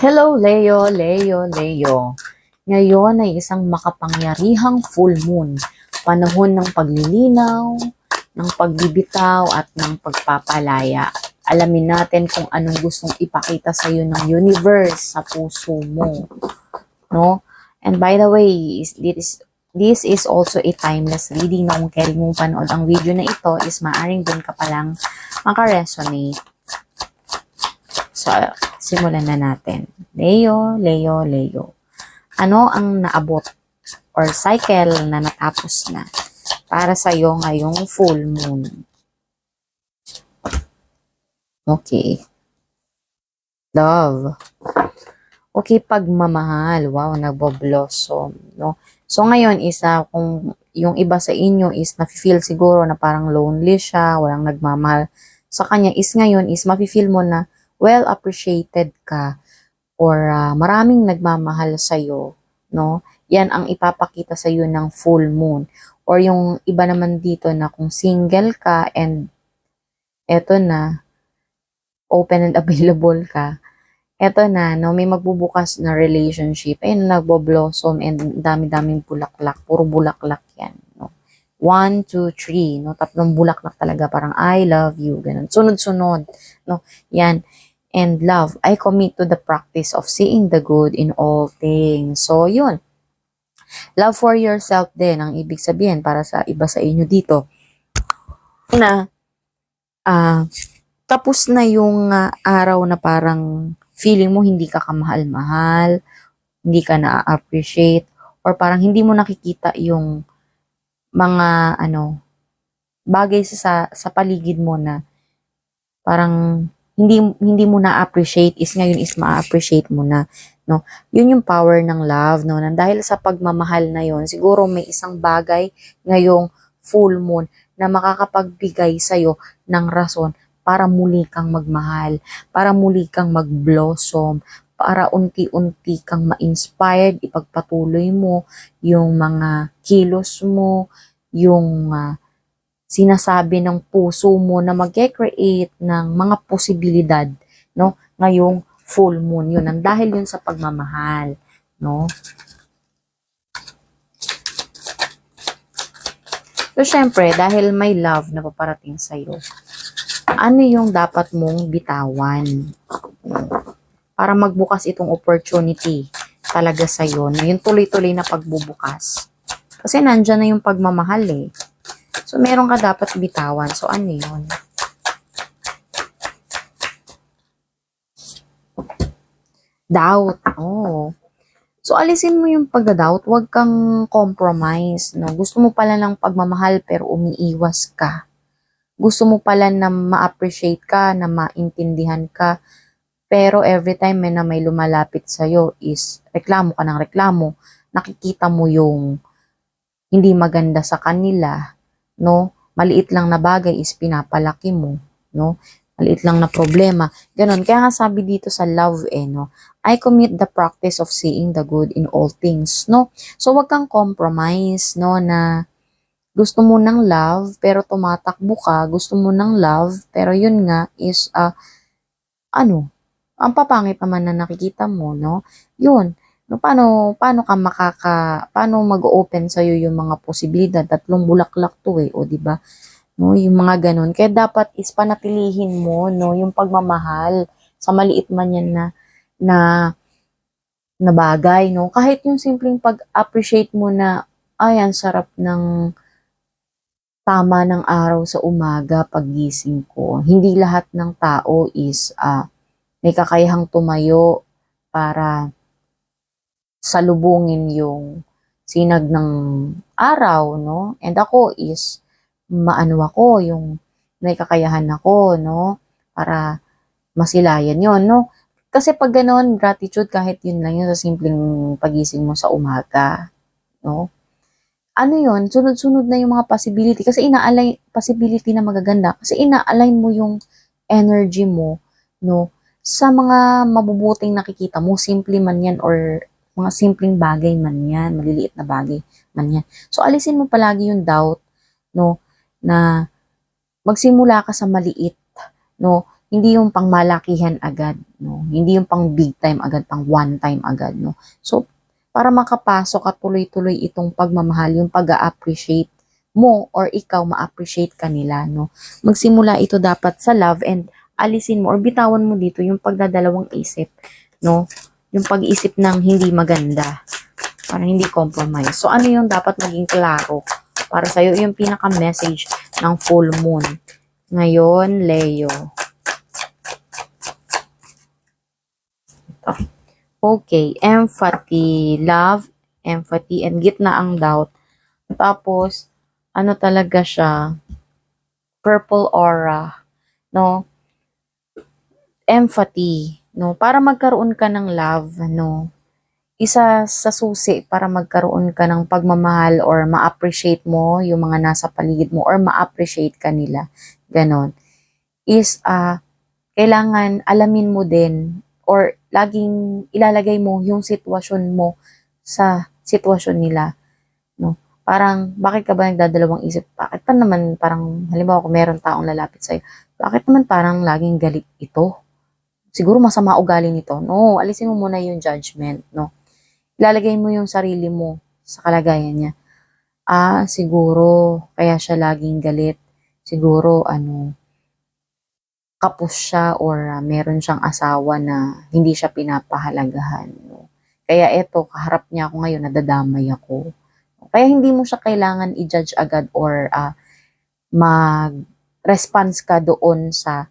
Hello, Leo, Leo, Leo. Ngayon ay isang makapangyarihang full moon. Panahon ng paglilinaw, ng pagbibitaw at ng pagpapalaya. Alamin natin kung anong gustong ipakita sa iyo ng universe sa puso mo. No? And by the way, is- this is, this is also a timeless reading. No? Kung kailan mong panood ang video na ito is maaring dun ka palang makaresonate. So, simulan na natin. Leo, Leo, Leo. Ano ang naabot or cycle na natapos na para sa iyo ngayong full moon? Okay. Love. Okay, pagmamahal. Wow, nagbo-blossom, no? So ngayon isa kung yung iba sa inyo is nafe-feel siguro na parang lonely siya, walang nagmamahal sa kanya is ngayon is mafe-feel mo na well appreciated ka or ah, maraming nagmamahal sa iyo, no? Yan ang ipapakita sa iyo ng full moon. Or yung iba naman dito na kung single ka and eto na open and available ka. Eto na, no, may magbubukas na relationship. Ayun, nagbo-blossom and dami-daming bulaklak. Puro bulaklak yan, no. One, two, three, no. Tatlong bulaklak talaga. Parang, I love you. Ganun. Sunod-sunod, no. Yan and love, I commit to the practice of seeing the good in all things. So, yun. Love for yourself din ang ibig sabihin para sa iba sa inyo dito. Na, ah, tapos na yung ah, araw na parang feeling mo hindi ka kamahal-mahal, hindi ka na-appreciate, or parang hindi mo nakikita yung mga, ano, bagay sa, sa paligid mo na parang hindi hindi mo na appreciate is ngayon is ma-appreciate mo na no? Yun yung power ng love no? Nang dahil sa pagmamahal na yon siguro may isang bagay ngayong full moon na makakapagbigay sa ng rason para muli kang magmahal para muli kang magblossom para unti-unti kang ma-inspired ipagpatuloy mo yung mga kilos mo yung ah, sinasabi ng puso mo na mag-create ng mga posibilidad, no? Ngayong full moon yun. Ang dahil yun sa pagmamahal, no? So, syempre, dahil may love na paparating sa'yo, ano yung dapat mong bitawan? Para magbukas itong opportunity talaga sa'yo, na yung tuloy-tuloy na pagbubukas. Kasi nandyan na yung pagmamahal eh. So, meron ka dapat bitawan. So, ano yun? Doubt. Oh. So, alisin mo yung pagda-doubt. Huwag kang compromise. No? Gusto mo pala ng pagmamahal pero umiiwas ka. Gusto mo pala na ma-appreciate ka, na maintindihan ka. Pero every time may na may lumalapit sa'yo is reklamo ka ng reklamo. Nakikita mo yung hindi maganda sa kanila no? Maliit lang na bagay is pinapalaki mo, no? Maliit lang na problema. Ganon. Kaya nga sabi dito sa love eh, no? I commit the practice of seeing the good in all things, no? So, wag kang compromise, no? Na gusto mo ng love, pero tumatakbo ka. Gusto mo ng love, pero yun nga is, ah, ano, ang papangit naman na nakikita mo, no? Yun. No, paano, paano ka makaka, paano mag-open sa'yo yung mga posibilidad? Tatlong bulaklak to eh, o di ba? No, yung mga ganun. Kaya dapat is panatilihin mo, no, yung pagmamahal sa maliit man yan na, na, na bagay, no? Kahit yung simpleng pag-appreciate mo na, ay, ang sarap ng tama ng araw sa umaga paggising ko. Hindi lahat ng tao is, ah, may kakayahang tumayo para salubungin yung sinag ng araw, no? And ako is, maano ako, yung may kakayahan ako, no? Para masilayan yon no? Kasi pag gano'n, gratitude kahit yun lang yun sa simpleng pagising mo sa umaga, no? Ano yun? Sunod-sunod na yung mga possibility. Kasi ina-align, possibility na magaganda. Kasi ina-align mo yung energy mo, no? Sa mga mabubuting nakikita mo, simple man yan or mga simpleng bagay man yan, maliliit na bagay man yan. So, alisin mo palagi yung doubt, no, na magsimula ka sa maliit, no, hindi yung pangmalakihan agad, no? Hindi yung pang big time agad, pang one time agad, no? So, para makapasok at tuloy-tuloy itong pagmamahal, yung pag-appreciate mo or ikaw ma-appreciate kanila, no? Magsimula ito dapat sa love and alisin mo or bitawan mo dito yung pagdadalawang isip, no? Yung pag-isip ng hindi maganda, para hindi compromise. So, ano yung dapat maging klaro para sa'yo? Yung pinaka-message ng full moon. Ngayon, Leo. Ito. Okay, empathy, love, empathy, and gitna ang doubt. Tapos, ano talaga siya? Purple aura, no? Empathy, no? Para magkaroon ka ng love, no? Isa sa susi para magkaroon ka ng pagmamahal or ma-appreciate mo yung mga nasa paligid mo or ma-appreciate ka nila. Ganon. Is, ah, kailangan alamin mo din or laging ilalagay mo yung sitwasyon mo sa sitwasyon nila. No? Parang, bakit ka ba nagdadalawang isip? Bakit pa naman parang, halimbawa kung meron taong lalapit sa'yo, bakit naman parang laging galit ito? Siguro masama ugali nito. No, alisin mo muna yung judgment, no? Ilalagay mo yung sarili mo sa kalagayan niya. Ah, siguro, kaya siya laging galit. Siguro, ano, kapos siya or ah, meron siyang asawa na hindi siya pinapahalagahan. No? Kaya eto, kaharap niya ako ngayon, nadadamay ako. Kaya hindi mo siya kailangan i-judge agad or ah, mag-response ka doon sa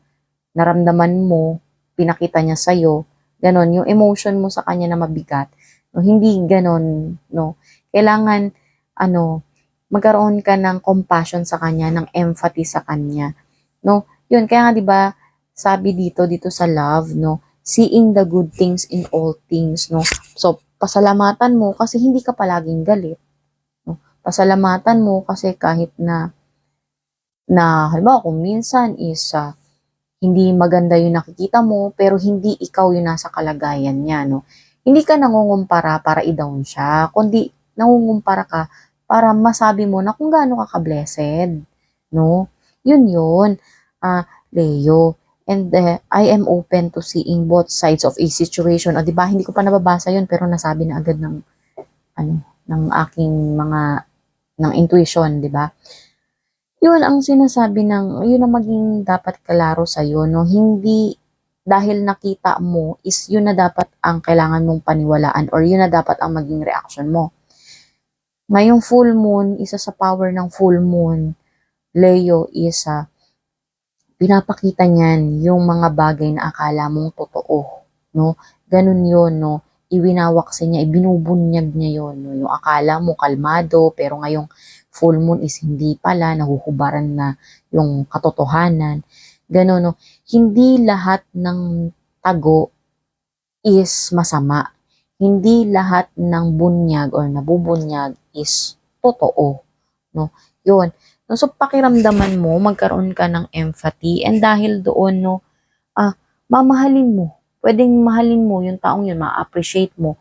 naramdaman mo, pinakita niya sa'yo, ganon, yung emotion mo sa kanya na mabigat, no, hindi ganon, no. Kailangan, ano, magkaroon ka ng compassion sa kanya, ng empathy sa kanya, no. Yun, kaya nga, di ba, sabi dito, dito sa love, no, seeing the good things in all things, no. So, pasalamatan mo kasi hindi ka palaging galit. No? Pasalamatan mo kasi kahit na na halimbawa kung minsan is ah, hindi maganda yung nakikita mo pero hindi ikaw yung nasa kalagayan niya no? Hindi ka nangungumpara para i-down siya kundi nangungumpara ka para masabi mo na kung gaano ka ka-blessed no? Yun yun. Ah Leo and eh, I am open to seeing both sides of a situation. O di ba? Hindi ko pa nababasa yun pero nasabi na agad ng ano ng aking mga ng intuition di ba yun ang sinasabi ng, yun ang maging dapat kalaro sa'yo, no? Hindi dahil nakita mo is yun na dapat ang kailangan mong paniwalaan or yun na dapat ang maging reaction mo. Ngayong full moon, isa sa power ng full moon, Leo, is ah, pinapakita niyan yung mga bagay na akala mong totoo, no? Ganun yun, no? Iwinawaks niya, ibinubunyag niya yun, no? Yung akala mo kalmado, pero ngayong full moon is hindi pala, nahuhubaran na yung katotohanan. Ganun, no? Hindi lahat ng tago is masama. Hindi lahat ng bunyag or nabubunyag is totoo. No? Yun. No, so, pakiramdaman mo, magkaroon ka ng empathy and dahil doon, no, ah, mamahalin mo. Pwedeng mahalin mo yung taong yun, ma-appreciate mo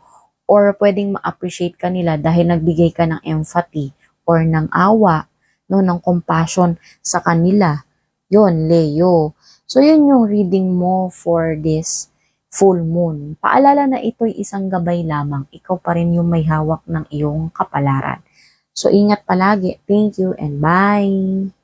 or pwedeng ma-appreciate ka nila dahil nagbigay ka ng empathy or ng awa, no, ng compassion sa kanila. Yon, Leo. So, yun yung reading mo for this full moon. Paalala na ito'y isang gabay lamang. Ikaw pa rin yung may hawak ng iyong kapalaran. So, ingat palagi. Thank you and bye!